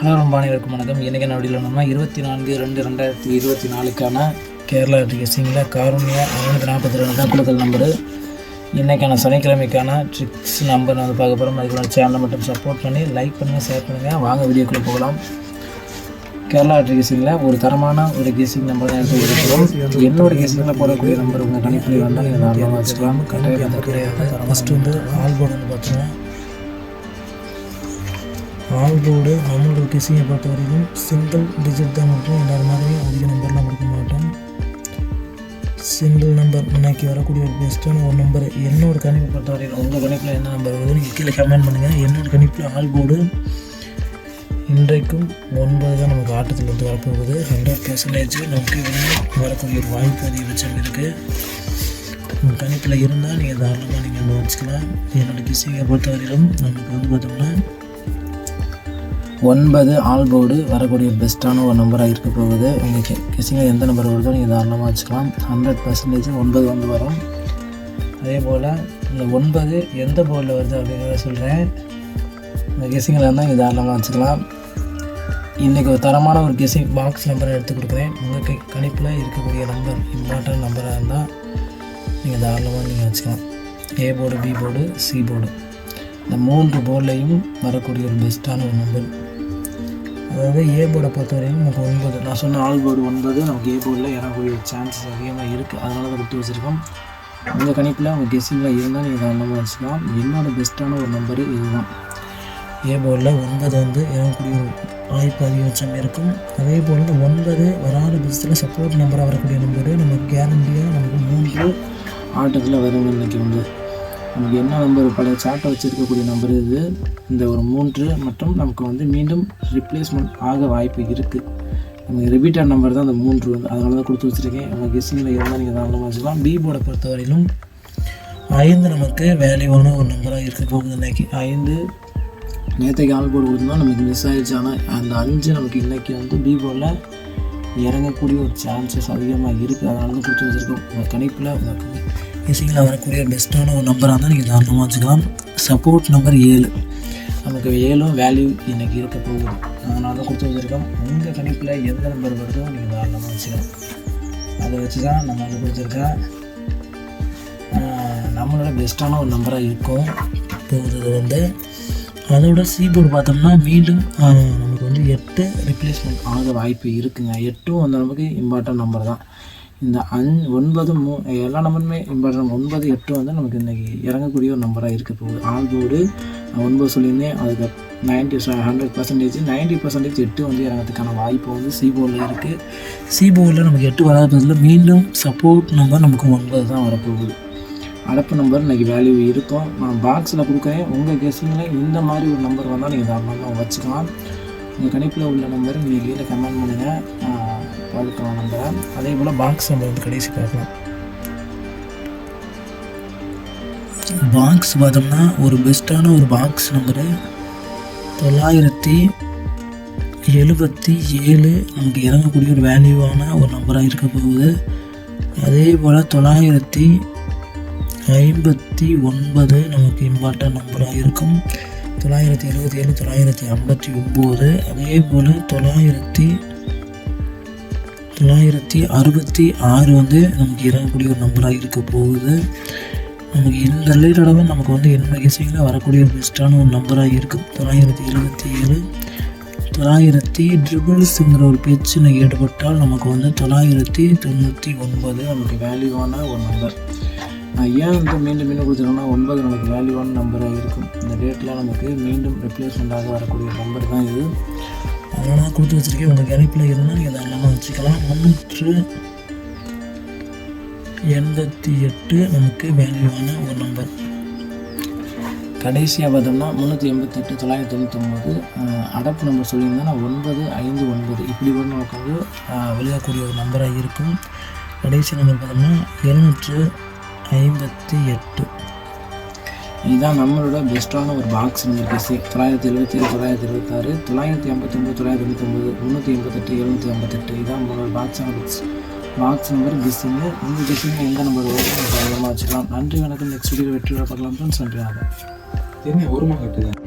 அனைவரும் ரொம்ப வணக்கம். இன்றைக்கி என்ன நம்ம இருபத்தி நான்கு ரெண்டு ரெண்டாயிரத்தி இருபத்தி நாலுக்கான கேரளா டிகேசிங்கில் காரூணியா ஐநூற்றி நாற்பத்தி ரெண்டு தான் கொடுக்கல் நம்பரு இன்றைக்கான சனிக்கிழமைக்கான ட்ரிக்ஸ் நம்பர் வந்து பார்க்க போகிறோம் அதுக்குள்ள சேனலை மட்டும் சப்போர்ட் பண்ணி லைக் பண்ணுங்கள் ஷேர் பண்ணுங்கள் வாங்க வீடியோக்குள்ளே போகலாம். கேரளா கேசிங்கில் ஒரு தரமான ஒரு கேசிங் நம்பர் தான் எடுத்து இருக்கிறோம் என்னோட கேசிங்கில் போடக்கூடிய நம்பர் உங்கள் கணிப்பில் வந்தால் நீங்கள் நார்மலாக வச்சுக்கலாம். கட்டாயம் கிடையாது ஃபஸ்ட்டு வந்து ஆல் போர்டு வந்து பார்த்தீங்கன்னா ஆல் போர்டு கிசிங்கை பொறுத்த வரைக்கும் சிங்கிள் டிஜிட் தான் மட்டும் எல்லாரும் மாதிரி அதிக நம்பர்லாம் கொடுக்க மாட்டேன் சிங்கிள் நம்பர் இன்னைக்கு வரக்கூடிய ஒரு பெஸ்ட்டான ஒரு நம்பர் என்னோட கணிப்பை பொறுத்த வரைக்கும் உங்கள் கணிப்பில் என்ன நம்பர் வருது நீங்கள் கீழே கமெண்ட் பண்ணுங்கள் என்னோட கணிப்பில் ஆல் போர்டு இன்றைக்கும் ஒன்பது தான் நமக்கு ஆட்டத்தில் வந்து வரப்போகுது. ஹண்ட்ரட் பர்சன்டேஜ் நமக்கு வரக்கூடிய ஒரு வாய்ப்பு அதிகபட்சம் இருக்குது உங்கள் கணிப்பில் இருந்தால் நீங்கள் தாராளமாக நீங்கள் வந்து வச்சுக்கலாம் என்னோடய கிசிங்கை பொறுத்தவரையிலும் நமக்கு வந்து பார்த்தோம்னா ஒன்பது ஆல் போர்டு வரக்கூடிய பெஸ்ட்டான ஒரு நம்பராக இருக்க போகுது. உங்கள் கிசிங்கில் கெஸிங்கில் எந்த நம்பர் வருதோ நீங்கள் தாராளமாக வச்சுக்கலாம். ஹண்ட்ரட் பர்சன்டேஜ் ஒன்பது வந்து வரும். அதே போல் இந்த ஒன்பது எந்த போர்டில் வருது அப்படிங்கிறத சொல்கிறேன் இந்த கெஸிங்கில் இருந்தால் நீங்கள் தாராளமாக வச்சுக்கலாம். இன்றைக்கி ஒரு தரமான ஒரு கெஸிங் பாக்ஸ் நம்பரை எடுத்து கொடுக்குறேன். உங்கள் கை கணிப்பில் இருக்கக்கூடிய நம்பர் இம்பார்ட்டன்ட் நம்பராக இருந்தால் நீங்கள் தாராளமாக நீங்கள் வச்சுக்கலாம். A board B board C board இந்த மூன்று போர்டிலையும் வரக்கூடிய ஒரு பெஸ்ட்டான ஒரு நம்பர் அதாவது ஏ போர்டை பொறுத்தவரைக்கும் நமக்கு ஒன்பது. நான் சொன்ன ஆல் போர்டு ஒன்பது நமக்கு ஏ போர்டில் இறங்கக்கூடிய சான்சஸ் அதிகமாக இருக்குது அதனால தான் கொடுத்து வச்சுருக்கோம். உங்கள் கணிப்பில் உங்கள் கெஸ்ஸிங்கில் இருந்தால் நீங்கள் தாராளமாக வச்சுக்கலாம். என்னோட பெஸ்ட்டான ஒரு நம்பரு இதுதான். ஏ போர்டில் ஒன்பது வந்து இறங்கக்கூடிய ஒரு வாய்ப்பு அதிகபட்சம் இருக்கும். அதே போல் இந்த ஒன்பது வராத பட்சத்தில் சப்போர்ட் நம்பராக வரக்கூடிய நம்பரு நமக்கு கேரண்டியாக நமக்கு மூன்று ஆட்டத்தில் வரும் இன்றைக்கி வந்து நமக்கு என்ன நம்பர் பழைய சார்ட்டை வச்சுருக்கக்கூடிய நம்பர் இது. இந்த ஒரு மூன்று மற்றும் நமக்கு வந்து மீண்டும் ரிப்ளேஸ்மெண்ட் ஆக வாய்ப்பு இருக்குது நமக்கு ரிப்பீட்டட் நம்பர் தான் அந்த மூன்று. வந்து அதனால தான் கொடுத்து வச்சுருக்கேன். உங்கள் கெஸ்ஸிங்கில் இருந்தால் நீங்கள் தாராளமாக வச்சுக்கலாம். பி போர்டை பொறுத்தவரையிலும் ஐந்து நமக்கு வேல்யூவான ஒரு நம்பராக இருக்க போகுது இன்றைக்கி ஐந்து நேற்றைக்கு ஆள் போர்டு கொடுத்தோம் நமக்கு மிஸ் ஆயிடுச்சு. ஆனால் அந்த அஞ்சு நமக்கு இன்றைக்கி வந்து பி போர்டில் இறங்கக்கூடிய ஒரு சான்சஸ் அதிகமாக இருக்குது அதனால தான் கொடுத்து வச்சுருக்கோம். உங்கள் கணிப்பில் உங்கள் இசையில் வரக்கூடிய பெஸ்ட்டான ஒரு நம்பராக இருந்தால் நீங்கள் தாராளமாக வச்சுக்கலாம். சப்போர்ட் நம்பர் ஏழு. நமக்கு ஏழும் வேல்யூ இன்றைக்கி இருக்க போகுது. அதனால தான் கொடுத்து வச்சுருக்கோம். உங்கள் கணிப்பில் எந்த நம்பர் வருதோ நீங்கள் தாராளமாக வச்சுக்கலாம். அதை வச்சு தான் நம்ம வந்து கொடுத்துருக்கேன் நம்மளோட பெஸ்ட்டான ஒரு நம்பராக இருக்கும். போகுது வந்து அதோட சீபோர்டு பார்த்தோம்னா மீண்டும் வந்து எட்டு ரிப்ளேஸ்மெண்ட் ஆக வாய்ப்பு இருக்குங்க. எட்டும் வந்து நமக்கு இம்பார்ட்டன்ட் நம்பர் தான். இந்த அஞ் ஒன்பது மூ எல்லா நம்பருமே இம்பார்ட்டன் ஒன்பது எட்டு வந்து நமக்கு இன்றைக்கி இறங்கக்கூடிய ஒரு நம்பராக இருக்க போகுது. ஆல் போர்டு ஒன்பது சொல்லியிருந்தேன். அதுக்கு ninety hundred percentage ninety percentage எட்டு வந்து இறங்கிறதுக்கான வாய்ப்பு வந்து சி போர்டில் இருக்குது சி போர்டில் நமக்கு எட்டு வராத பட்சத்தில் மீண்டும் சப்போர்ட் நம்பர் நமக்கு ஒன்பது தான் வரப்போகுது. அடப்பு நம்பர் இன்றைக்கி வேல்யூ இருக்கும். நான் பாக்ஸில் கொடுக்குறேன். உங்கள் கெஸ்டிங்கில் இந்த மாதிரி ஒரு நம்பர் வந்தால் நீங்கள் தாராளமாக வச்சுக்கலாம். உங்கள் கணிப்பில் உள்ள நம்பர் நீங்கள் கீழே கமெண்ட் பண்ணுங்கள் பார்க்கலாம் நம்பரை அதே போல் பாக்ஸ் நம்பர் வந்து கடைசி பார்க்கலாம் பாக்ஸ் பார்த்தோம்னா ஒரு பெஸ்ட்டான ஒரு பாக்ஸ் நம்பரு தொள்ளாயிரத்தி எழுபத்தி ஏழு. நமக்கு இறங்கக்கூடிய ஒரு வேல்யூவான ஒரு நம்பராக இருக்க போகுது. அதே போல் தொள்ளாயிரத்தி ஐம்பத்தி ஒன்பது நமக்கு இம்பார்ட்டன்ட் நம்பராக இருக்கும். தொள்ளாயிரத்தி எழுபத்தி ஏழு தொள்ளாயிரத்தி ஐம்பத்தி ஒம்பது அதே போல் தொள்ளாயிரத்தி தொள்ளாயிரத்தி அறுபத்தி ஆறு வந்து நமக்கு இறங்கக்கூடிய ஒரு நம்பராக இருக்க போகுது. நமக்கு இந்த ரிலேட்டடாக நமக்கு வந்து என்ன இசையில் வரக்கூடிய ஒரு பெஸ்ட்டான ஒரு நம்பராக இருக்குது தொள்ளாயிரத்தி எழுபத்தி ஏழு. தொள்ளாயிரத்தி ட்ரிபிள்ஸுங்கிற ஒரு பிரச்சனை ஈடுபட்டால் நமக்கு வந்து தொள்ளாயிரத்தி தொண்ணூற்றி ஒன்பது நமக்கு வேல்யூவான ஒரு நம்பர் நான் ஏன் வந்து மீண்டும் மீண்டும் கொடுத்துருக்கேன்னா ஒன்பது நமக்கு வேல்யூவான நம்பராக இருக்கும். இந்த டேட்டில் நமக்கு மீண்டும் ரிப்ளேஸ்மெண்ட்டாக வரக்கூடிய நம்பர் தான் இது. அதனால் நான் கொடுத்து வச்சுருக்கேன். உங்கள் கணிப்பில் இருந்தால் நீங்கள் தாராளமாக வச்சுக்கலாம். முந்நூற்று எண்பத்தி எட்டு நமக்கு வேல்யூவான ஒரு நம்பர் கடைசியாக பார்த்தோம்னா முந்நூற்றி எண்பத்தெட்டு தொள்ளாயிரத்தி தொண்ணூத்தொம்பது அடப்பு நம்பர் சொல்லியிருந்தேன்னா ஒன்பது ஐந்து ஒன்பது. இப்படி கூட நமக்கு வந்து விளையாடக்கூடிய ஒரு நம்பராக இருக்கும். கடைசி நம்பர் பார்த்தோம்னா எழுநூற்று ஐம்பத்தி எட்டு. இதுதான் நம்மளோட பெஸ்ட்டான ஒரு பாக்ஸ் நம்பர் கெஸ்ஸு தொள்ளாயிரத்தி எழுபத்தி ஏழு தொள்ளாயிரத்தி எழுபத்தாறு தொள்ளாயிரத்தி ஐம்பத்தொம்பது தொள்ளாயிரத்தி தொண்ணூத்தொம்பது முந்நூற்றி எண்பத்தெட்டு எழுநூற்றி ஐம்பத்தெட்டு. இதுதான் நம்மளோட பாக்ஸ் நம்பர் பாக்ஸ் நம்பர் கெஸ்ஸிங்கு இந்த கெஸ்ஸிங் எந்த நம்பர் வரும் அதிகமாக வச்சுக்கலாம். நன்றி வணக்கம். நெக்ஸ்ட் வீடியோ வெற்றி பார்க்கலாம் ஃப்ரெண்ட்ஸ் நன்றி வணக்கம். என்ன ஒரு கட்டுதான்